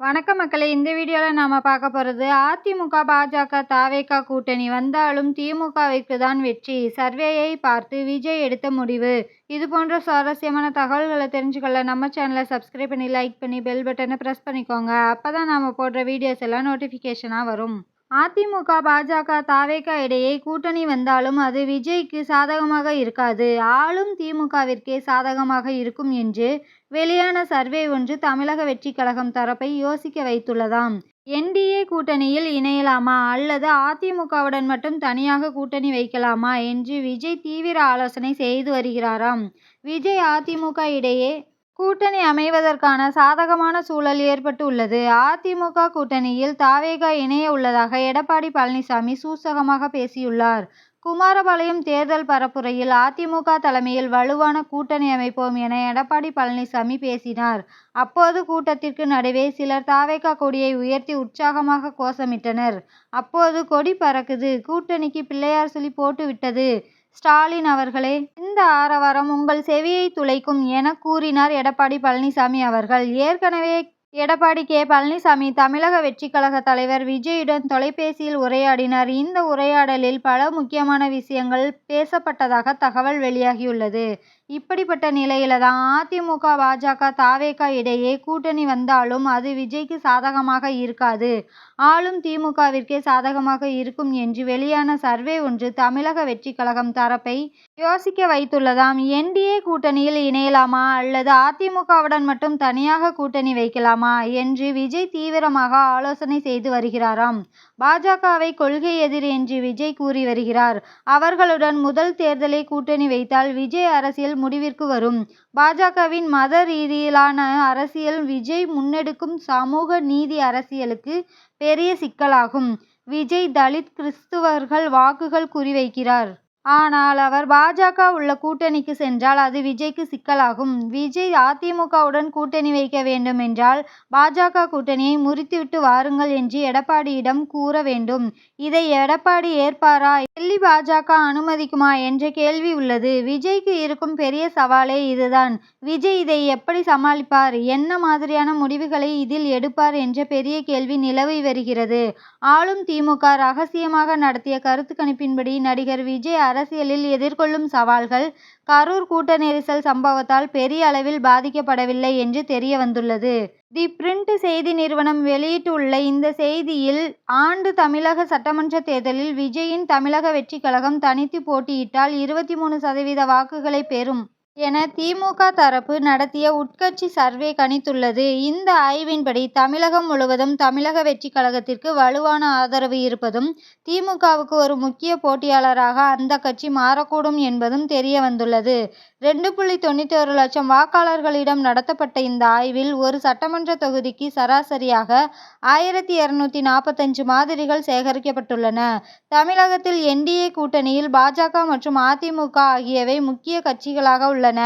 வணக்கம் மக்களே இந்த வீடியோவில் நாம் பார்க்க போகிறது அதிமுக பாஜக தாவேகா கூட்டணி வந்தாலும் திமுகவிற்கு தான் வெற்றி. சர்வேயை பார்த்து விஜய் எடுத்த முடிவு. இது போன்ற சுவாரஸ்யமான தகவல்களை தெரிஞ்சுக்கொள்ள நம்ம சேனலை சப்ஸ்கிரைப் பண்ணி லைக் பண்ணி பெல் பட்டனை ப்ரெஸ் பண்ணிக்கோங்க. அப்போ தான் நாம் போடுற வீடியோஸ் எல்லாம் நோட்டிஃபிகேஷனாக வரும். அதிமுக பாஜக தாவேகா இடையே கூட்டணி வந்தாலும் அது விஜய்க்கு சாதகமாக இருக்காது. ஆளும் திமுகவிற்கே சாதகமாக இருக்கும் என்று வெளியான சர்வே ஒன்று தமிழக வெற்றி கழகம் தரப்பை யோசிக்க வைத்துள்ளதாம். என்டிஏ கூட்டணியில் இணையலாமா? அல்லது அதிமுகவுடன் மட்டும் தனியாக கூட்டணி வைக்கலாமா? என்று விஜய் தீவிர ஆலோசனை செய்து வருகிறாராம். விஜய் அதிமுக இடையே கூட்டணி அமைவதற்கான சாதகமான சூழல் ஏற்பட்டு உள்ளது அதிமுக கூட்டணியில் தாவேகா இணைய உள்ளதாக எடப்பாடி பழனிசாமி சூசகமாக பேசியுள்ளார். குமாரபாளையம் தேர்தல் பரப்புரையில் அதிமுக தலைமையில் வலுவான கூட்டணி அமைப்போம் என எடப்பாடி பழனிசாமி பேசினார். அப்போது கூட்டத்திற்கு நடுவே சிலர் தாவேகா கொடியை உயர்த்தி உற்சாகமாக கோஷமிட்டனர். அப்போது கொடி பறக்குது. கூட்டணிக்கு பிள்ளையார் சொல்லி போட்டு விட்டது ஸ்டாலின் அவர்களே இந்த ஆரவாரம் உங்கள் செவியை துளைக்கும் என கூறினார் எடப்பாடி பழனிசாமி அவர்கள். ஏற்கனவே எடப்பாடி கே. பழனிசாமி தமிழக வெற்றிக் கழக தலைவர் விஜயுடன் தொலைபேசியில் உரையாடினார். இந்த உரையாடலில் பல முக்கியமான விஷயங்கள் பேசப்பட்டதாக தகவல் வெளியாகியுள்ளது. இப்படிப்பட்ட நிலையில தான் அதிமுக பாஜக தாவேகா இடையே கூட்டணி வந்தாலும் அது விஜய்க்கு சாதகமாக இருக்காது. ஆளும் திமுகவிற்கே சாதகமாக இருக்கும் என்று வெளியான சர்வே ஒன்று தமிழக வெற்றி கழகம் தரப்பை யோசிக்க வைத்துள்ளதாம். என்டிஏ கூட்டணியில் இணையலாமா அல்லது அதிமுகவுடன் மட்டும் தனியாக கூட்டணி வைக்கலாமா என்று விஜய் தீவிரமாக ஆலோசனை செய்து வருகிறாராம். பாஜகவை கொள்கை எதிர் என்று விஜய் கூறி வருகிறார். அவர்களுடன் முதல் தேர்தலை கூட்டணி வைத்தால் விஜய் அரசியல் முடிவிற்கு வரும். பாஜகவின் மத ரீதியிலான அரசியல் விஜய் முன்னெடுக்கும் சமூக நீதி அரசியலுக்கு பெரிய சிக்கலாகும். விஜய் தலித் கிறிஸ்தவர்கள் வாக்குகள் குறிவைக்கிறார். ஆனால் அவர் பாஜக உள்ள கூட்டணிக்கு சென்றால் அது விஜய்க்கு சிக்கலாகும். விஜய் அதிமுகவுடன் கூட்டணி வைக்க வேண்டும் என்றால் பாஜக கூட்டணியை முறித்துவிட்டு வாருங்கள் என்று எடப்பாடியிடம் கூற வேண்டும். இதை எடப்பாடி ஏற்பாரா டெல்லி பாஜக அனுமதிக்குமா என்ற கேள்வி உள்ளது. விஜய்க்கு இருக்கும் பெரிய சவாலே இதுதான். விஜய் இதை எப்படி சமாளிப்பார் என்ன மாதிரியான முடிவுகளை இதில் எடுப்பார் என்ற பெரிய கேள்வி நிலவி வருகிறது. ஆளும் திமுக ரகசியமாக நடத்திய கருத்து கணிப்பின்படி நடிகர் விஜய் அரசியலில் எதிர்கொள்ளும் சவால்கள் கரூர் கூட்ட நெரிசல் சம்பவத்தால் பெரிய அளவில் பாதிக்கப்படவில்லை என்று தெரிய வந்துள்ளது. தி பிரிண்ட் செய்தி நிறுவனம் வெளியிட்டுள்ள இந்த செய்தியில் ஆண்டு தமிழக சட்டமன்ற தேர்தலில் விஜயின் தமிழக வெற்றி கழகம் தனித்து போட்டியிட்டால் இருபத்தி மூணு சதவீத வாக்குகளை பெறும். என திமுக தரப்பு நடத்திய உட்கட்சி சர்வே கணித்துள்ளது. இந்த ஆய்வின்படி தமிழகம் முழுவதும் தமிழக வெற்றிக் கழகத்திற்கு வலுவான ஆதரவு இருப்பதும் திமுகவுக்கு ஒரு முக்கிய போட்டியாளராக அந்த கட்சி மாறக்கூடும் என்பதும் தெரிய வந்துள்ளது. ரெண்டு புள்ளி தொண்ணூத்தொரு லட்சம் வாக்காளர்களிடம் நடத்தப்பட்ட இந்த ஆய்வில் ஒரு சட்டமன்ற தொகுதிக்கு சராசரியாக ஆயிரத்தி இருநூத்தி நாற்பத்தஞ்சு மாதிரிகள் சேகரிக்கப்பட்டுள்ளன. தமிழகத்தில் என்டிஏ கூட்டணியில் பாஜக மற்றும் அதிமுக ஆகியவை முக்கிய கட்சிகளாக உள்ளன. உள்ளன.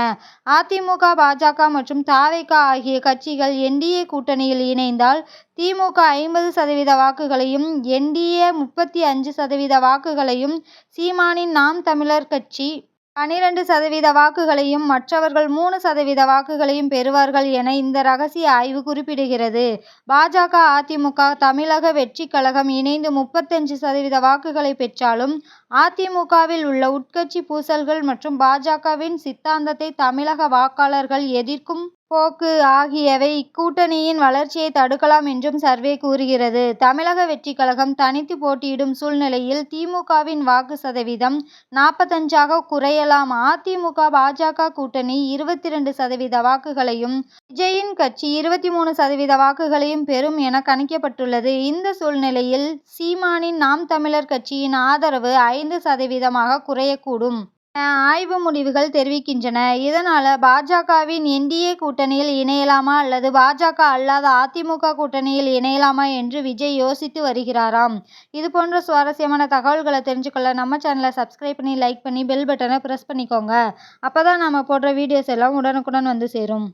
அதிமுக பாஜக மற்றும் தவேக ஆகிய கட்சிகள் என்டிஏ கூட்டணியில் இணைந்தால் திமுக ஐம்பது சதவீத வாக்குகளையும் என்டிஏ முப்பத்தி அஞ்சு சதவீத வாக்குகளையும் சீமானின் நாம் தமிழர் கட்சி பனிரெண்டு சதவீத வாக்குகளையும் மற்றவர்கள் மூணு சதவீத வாக்குகளையும் பெறுவார்கள் என இந்த ரகசிய ஆய்வு குறிப்பிடுகிறது. பாஜக அதிமுக தமிழக வெற்றிக் கழகம் இணைந்து முப்பத்தஞ்சு சதவீத வாக்குகளை பெற்றாலும் அதிமுகவில் உள்ள உட்கட்சி பூசல்கள் மற்றும் பாஜகவின் சித்தாந்தத்தை தமிழக வாக்காளர்கள் எதிர்க்கும் போக்கு ஆகியவை இக்கூட்டணியின் வளர்ச்சியை தடுக்கலாம் என்றும் சர்வே கூறுகிறது. தமிழக வெற்றிக் கழகம் தனித்து போட்டியிடும் சூழ்நிலையில் திமுகவின் வாக்கு சதவீதம் நாற்பத்தஞ்சாக குறையலாம். அதிமுக பாஜக கூட்டணி இருபத்திரண்டு சதவீத வாக்குகளையும் விஜயின் கட்சி இருபத்தி மூணு சதவீத வாக்குகளையும் பெறும் என கணிக்கப்பட்டுள்ளது. இந்த சூழ்நிலையில் சீமானின் நாம் தமிழர் கட்சியின் ஆதரவு ஐந்து சதவீதமாக குறையக்கூடும். ஆய்வு முடிவுகள் தெரிவிக்கின்றன. இதனால் பாஜகவின் என்டிஏ கூட்டணியில் இணையலாமா அல்லது பாஜக அல்லாத அதிமுக கூட்டணியில் இணையலாமா என்று விஜய் யோசித்து வருகிறாராம். இதுபோன்ற சுவாரஸ்யமான தகவல்களை தெரிஞ்சுக்கொள்ள நம்ம சேனலை சப்ஸ்கிரைப் பண்ணி லைக் பண்ணி பெல் பட்டனை பிரஸ் பண்ணிக்கோங்க. அப்பதான் நாம போடுற வீடியோஸ் எல்லாம் உடனுக்குடன் வந்து சேரும்.